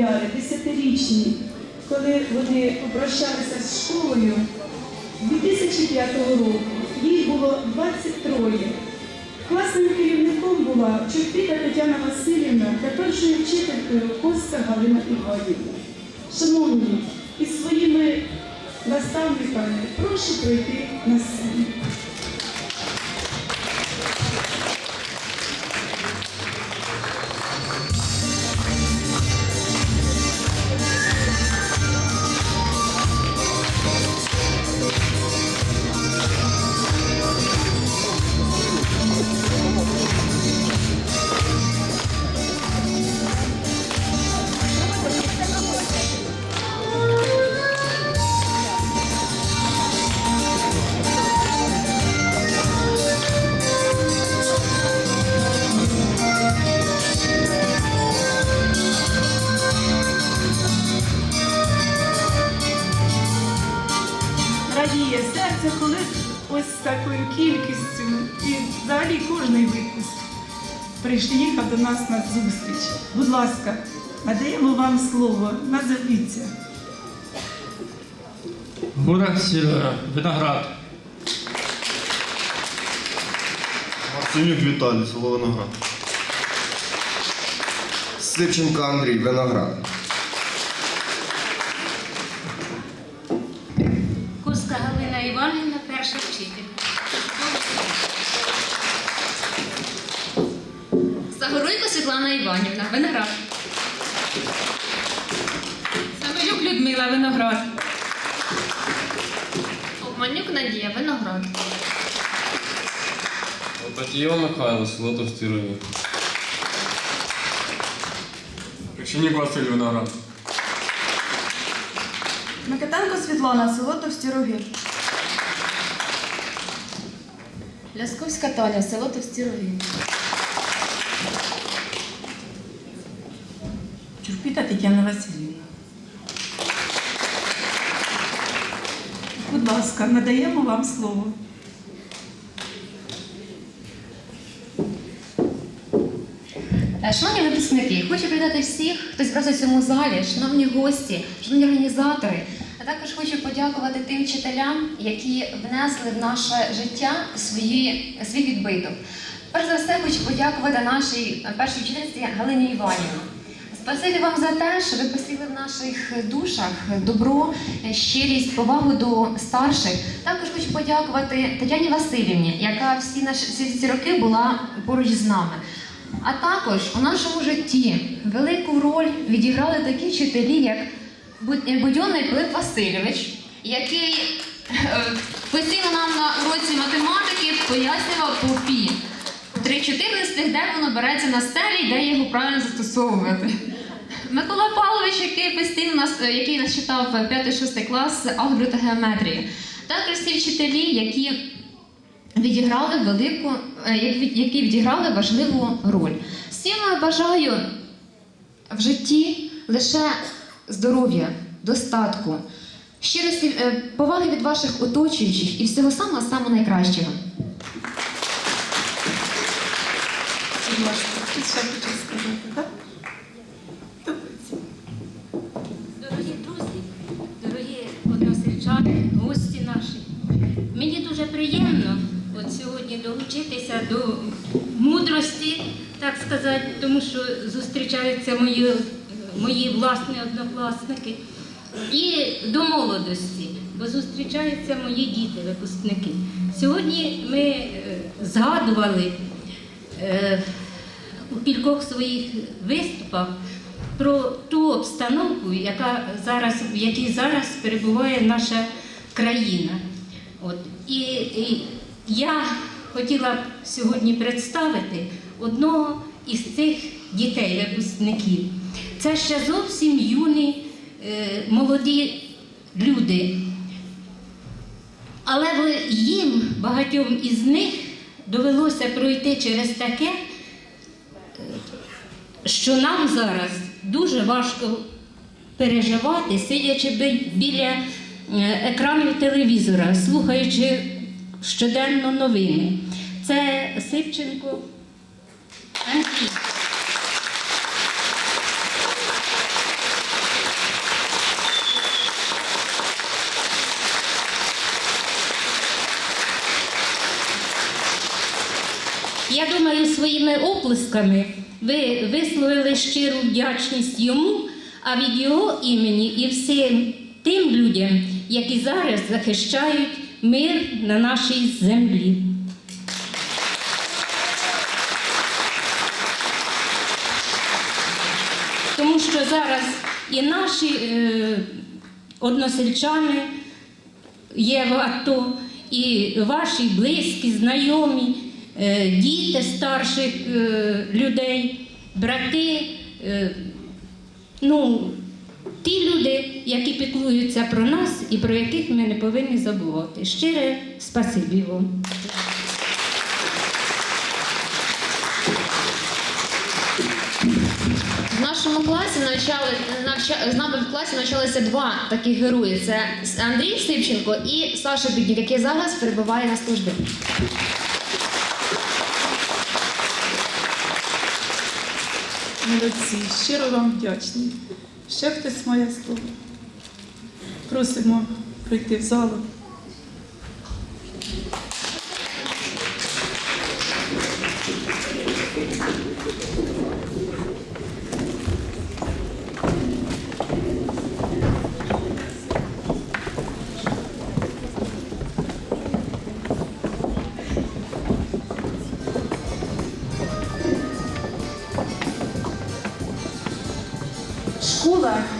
окуляри, десятирічні, коли вони попрощалися з школою 2005 року. Їх було 23. Класним керівником була Чорпіта Тетяна Васильівна та першою вчителькою Коска Галина Іванівна. Шановні, із своїми наставниками прошу пройти на сцену. Радіє серце, коли ось такою кількістю і взагалі кожний випуск приїхав до нас на зустріч. Будь ласка, надаємо вам слово, назовіться. Гура Сільвера, виноград. Марценюк Віталій, село Виноград. Сивченко Андрій, Виноград. Загоруйко Світлана Іванівна, виноград. Самолюк Людмила Виноград. Обманюк Надія, виноград. Батієва Михайло, село Товстірові. Печенік Василь Виноград. Микитенко Світлана, село Товсті Роги. Лясковська Таня, село Товсті Роги. Чурпіта Тетяна Васильівна. Будь ласка, надаємо вам слово. Е, Шановні випускники, хочу привітати всіх, хто зібрався в цьому залі, шановні гості, шановні організатори. А також хочу подякувати тим вчителям, які внесли в наше життя свої, свій відбиток. Перш за все, хочу подякувати нашій першій вчительці Галині Іванівні. Спасибі вам за те, що ви посіли в наших душах добро, щирість, повагу до старших. Також хочу подякувати Тетяні Васильівні, яка всі наші всі ці роки була поруч з нами. А також у нашому житті велику роль відіграли такі вчителі, як Будьонний Пилип Васильович, який е, постійно нам на уроці математики пояснював по пі. 3.14, де воно береться на стелі, де його правильно застосовувати. Микола Павлович, який постійно нас, е, який нас читав 5-6 клас алгебру та геометрії. Також всі вчителі, які відіграли велику, е, які відіграли важливу роль. Всім бажаю в житті лише здоров'я, достатку, щирості, е, поваги від ваших оточуючих і всього самого самого найкращого. Ти ще хочу сказати? Дорогі друзі, дорогі односельчани, гості наші. Мені дуже приємно от сьогодні долучитися до мудрості, так сказати, тому що зустрічаються мої, мої власні однокласники. І до молодості, бо зустрічаються мої діти, випускники. Сьогодні ми е, згадували е, у кількох своїх виступах про ту обстановку, яка зараз, в якій зараз перебуває наша країна. От. І, і я хотіла б сьогодні представити одного із цих дітей, випускників. Це ще зовсім юні е, молоді люди. Але їм, багатьом із них, довелося пройти через таке, що нам зараз дуже важко переживати, сидячи біля е, екранів телевізора, слухаючи щоденно новини. Це Сипченко. Я думаю, своїми оплесками ви висловили щиру вдячність йому, а від його імені і всім тим людям, які зараз захищають мир на нашій землі. Тому що зараз і наші е, односельчани є в АТО, і ваші близькі, знайомі, діти старших е, людей, брати, е, ну, ті люди, які піклуються про нас і про яких ми не повинні забувати. Щире спасибі вам. В нашому класі навчали навча, з нами в класі навчалися два таких герої: це Андрій Сипченко і Саша Біднік, який зараз перебуває на службі. Молодці, щиро вам вдячні. Ще хтось має слово. Просимо прийти в залу. 좋아요.